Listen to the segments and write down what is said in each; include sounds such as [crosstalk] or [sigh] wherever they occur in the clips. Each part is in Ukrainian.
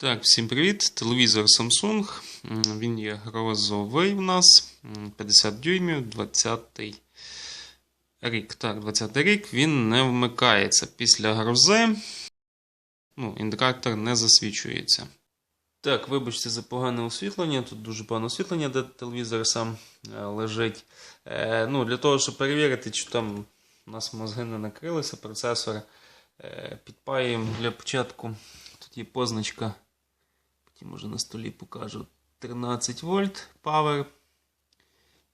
Так, всім привіт. Телевізор Samsung. Він є грозовий в нас. 50 дюймів, 20 рік. Так, 20 рік він не вмикається. Після грози ну, індикатор не засвічується. Так, вибачте за погане освітлення. Тут дуже погане освітлення, де телевізор сам е, лежить. Е, ну, для того, щоб перевірити, чи там у нас мозги не накрилися, процесор. Е, підпаюємо для початку. Тут є позначка. Потім може на столі покажу 13 вольт Power.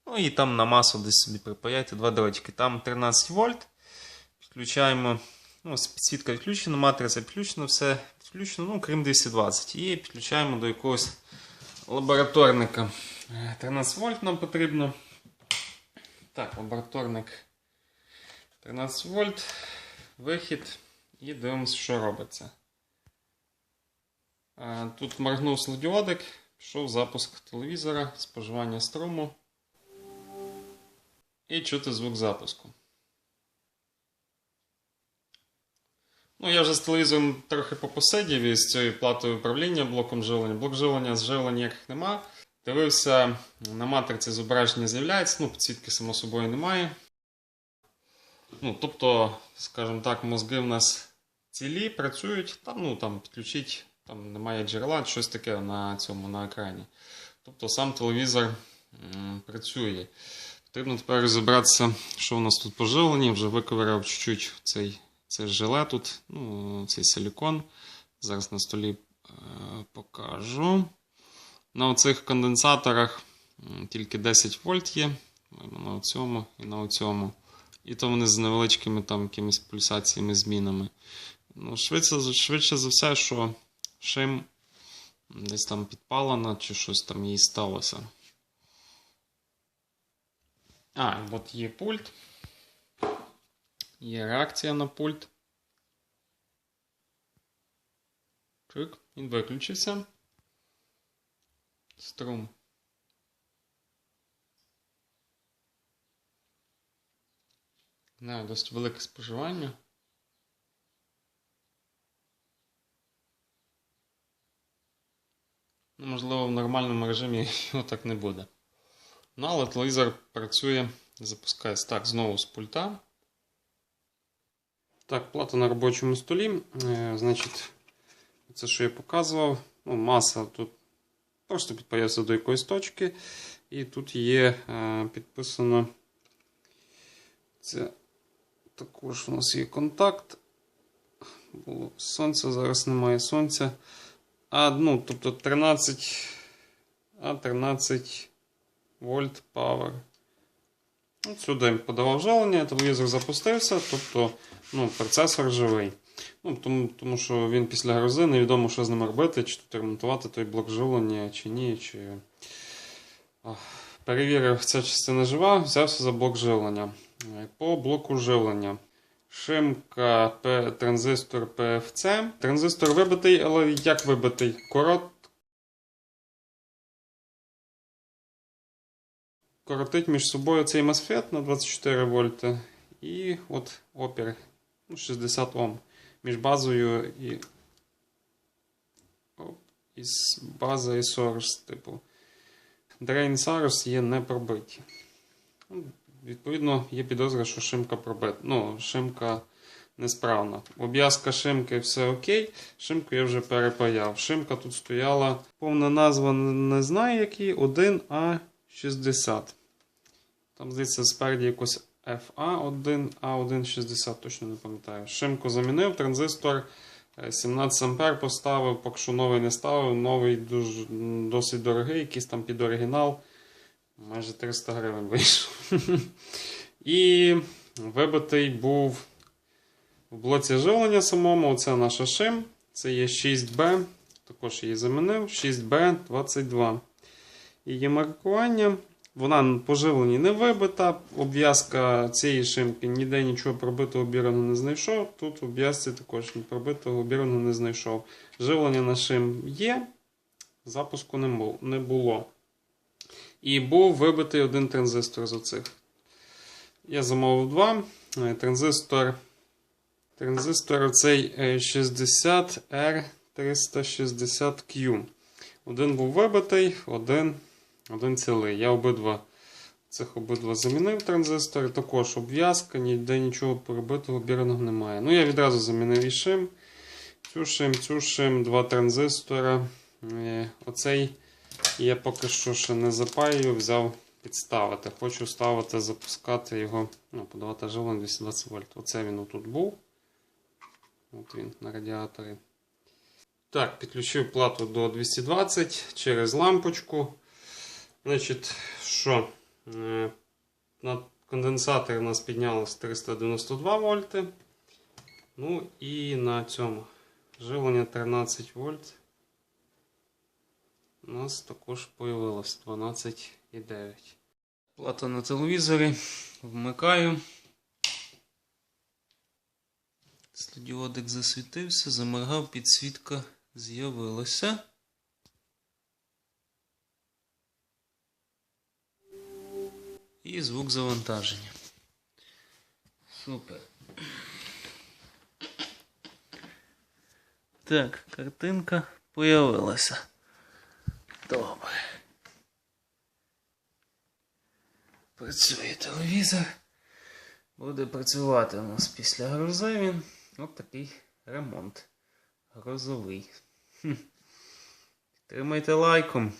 Ну і там на масу десь собі припаяйте два дротики. Там 13 вольт. Підключаємо. Ну, підсвітка відключена, матриця підключена, все підключено, ну, крім 220. І підключаємо до якогось лабораторника. Е, 13 вольт нам потрібно. Так, лабораторник 13 вольт, вихід. І дивимося, що робиться. Е, Тут моргнув світлодіодик, пішов запуск телевізора, споживання струму. І чути звук запуску. Ну, я вже з телевізором трохи попосидів і з цією платою управління блоком живлення. Блок живлення з живлення ніяких нема. Дивився, на матриці зображення з'являється, ну, підсвітки, само собою, немає. Ну, тобто, скажімо так, мозги в нас цілі, працюють, там, ну, там підключить, там немає джерела, щось таке на цьому на екрані. Тобто сам телевізор працює. Потрібно тепер розібратися, що у нас тут по живленні. Вже виковиряв чуть-чуть цей, цей желе тут, ну, цей силікон. Зараз на столі е, покажу. На оцих конденсаторах тільки 10 вольт є. На цьому і на цьому. І то вони з невеличкими там якимись пульсаціями, змінами. Ну, швидше, швидше за все, що шим десь там підпалена, чи щось там їй сталося. А, от є пульт. Є реакція на пульт. Чик, він виключився. Струм. Не, досить велике споживання. Ну, можливо, в нормальному режимі [laughs] його так не буде. Ну, але телевізор працює, запускається так, знову з пульта. Так, плата на робочому столі. Е, значить, це, що я показував. Ну, маса тут просто підпається до якоїсь точки. І тут є е, підписано. Це також у нас є контакт. Було сонце, зараз немає сонця. А, ну, тобто 13. А 13 вольт Power. От Сюди подавав жалення, телевізор запустився, тобто ну, процесор живий. Ну, Тому тому що він після грози невідомо, що з ним робити, чи тут ремонтувати той блок живлення, чи ні. чи... Перевірив, ця частина жива, взявся за блок живлення. По блоку живлення. Шимка транзистор PFC. Транзистор вибитий, але як вибитий? Корот. Коротить між собою цей MOSFET на 24 вольти. І от опір ну, 60 Ом. Між базою і. Оп, із база і source, типу. Drain source є не пробиті. Відповідно, є підозра, що шимка пробита. Ну, шимка несправна. Обв'язка шимки все окей. Шимку я вже перепаяв. Шимка тут стояла. Повна назва не знаю який. 1А60. Там, здається, спереді якось FA1, A160, точно не пам'ятаю. Шимку замінив, транзистор 17 А поставив, поки що новий не ставив. Новий дуже, досить дорогий, якийсь там під оригінал. Майже 300 гривень вийшов. [laughs] І вибитий був в блоці живлення самому. Оце наша шим. Це є 6B. Також її замінив. 6B22. Її маркування. Вона по живленні не вибита. Обв'язка цієї шимки ніде нічого пробитого обірано не знайшов. Тут в обв'язці також пробитого обірано не знайшов. Живлення на шим є. Запуску не було. І був вибитий один транзистор з оцих. Я замовив два. Транзистор транзистор цей 60R 360Q. Один був вибитий, один, один цілий. Я обидва цих обидва замінив транзистори. Також обв'язка, ніде нічого перебитого, обірного немає. Ну, я відразу замінив і шим. Цю шим, цю шим, два транзистора. Е, Я поки що ще не запаюю, взяв підставити. Хочу ставити, запускати його, ну, подавати живлення 220 вольт. Оце він отут був. От він на радіаторі. Так, підключив плату до 220 через лампочку. Значить, що? Е, На конденсаторі у нас піднялось 392 вольти. Ну і на цьому живлення 13 вольт. У нас також появилось 12,9. Плата на телевізорі. Вмикаю. Студіодик засвітився, заморгав, підсвітка з'явилася. І звук завантаження. Супер. Так, картинка появилася. Добре. Працює телевізор. Буде працювати у нас після грози він. От такий ремонт. Грозовий. Хм. Підтримайте лайком.